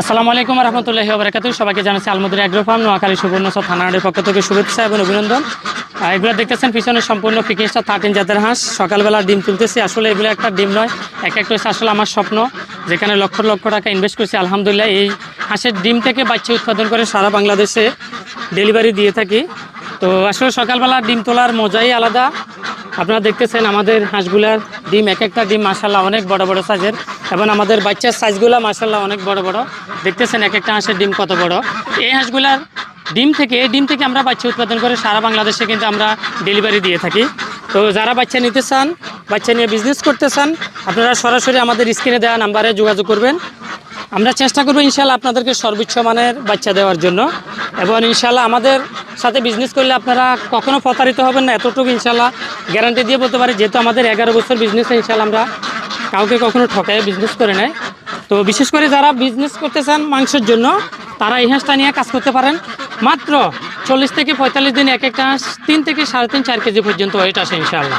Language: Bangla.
আসসালামু আলাইকুম রহমতুল্লাহি বারাকাতু সবাইকে জানাচ্ছি আলমদুর অ্যাগ্রো ফার্ম, নোয়াখালী সুবর্ণচর থানার পক্ষ থেকে শুভেচ্ছা এবং অভিনন্দন। এগুলো দেখতেছেন, পিছনে সম্পূর্ণ পিকিংসটা থার্টিন জাতের হাঁস। সকালবেলা ডিম তুলতেছি। আসলে এগুলো একটা ডিম নয়, এক একটা হচ্ছে আসলে আমার স্বপ্ন, যেখানে লক্ষ লক্ষ টাকা ইনভেস্ট করছি। আলহামদুলিল্লাহ, এই হাঁসের ডিম থেকে বাচ্চা উৎপাদন করে সারা বাংলাদেশে ডেলিভারি দিয়ে থাকি। তো আসলে সকালবেলা ডিম তোলার মজাই আলাদা। আপনারা দেখতেছেন আমাদের হাঁসগুলার ডিম, এক একটা ডিম মাসাল্লাহ অনেক বড় বড় সাইজের। এবং আমাদের বাচ্চার সাইজগুলো মাসাল্লাহ অনেক বড় বড়। দেখতেছেন এক একটা হাঁসের ডিম কত বড়। এই হাঁসগুলার ডিম থেকে, এই ডিম থেকে আমরা বাচ্চা উৎপাদন করে সারা বাংলাদেশে কিন্তু আমরা ডেলিভারি দিয়ে থাকি। তো যারা বাচ্চা নিতে চান, বাচ্চা নিয়ে বিজনেস করতে চান, আপনারা সরাসরি আমাদের স্ক্রিনে দেওয়া নাম্বারে যোগাযোগ করবেন। আমরা চেষ্টা করব ইনশাল্লাহ আপনাদেরকে সর্বোচ্চ মানের বাচ্চা দেওয়ার জন্য। এবং ইনশাল্লাহ আমাদের সাথে বিজনেস করলে আপনারা কখনো প্রতারিত হবেন না। এতটুকু ইনশাল্লাহ গ্যারান্টি দিয়ে বলতে পারি যেহেতু আমাদের এগারো বছর বিজনেসে ইনশাল্লাহ আমরা কাউকে কখনো ঠকায় বিজনেস করে নেয় তো বিশেষ করে যারা বিজনেস করতে চান মাংসের জন্য, তারা এই হাঁসটা নিয়ে কাজ করতে পারেন। মাত্র চল্লিশ থেকে পঁয়তাল্লিশ দিন এক একটা তিন থেকে সাড়ে তিন, চার কেজি পর্যন্ত ওয়েট আসে ইনশাল্লাহ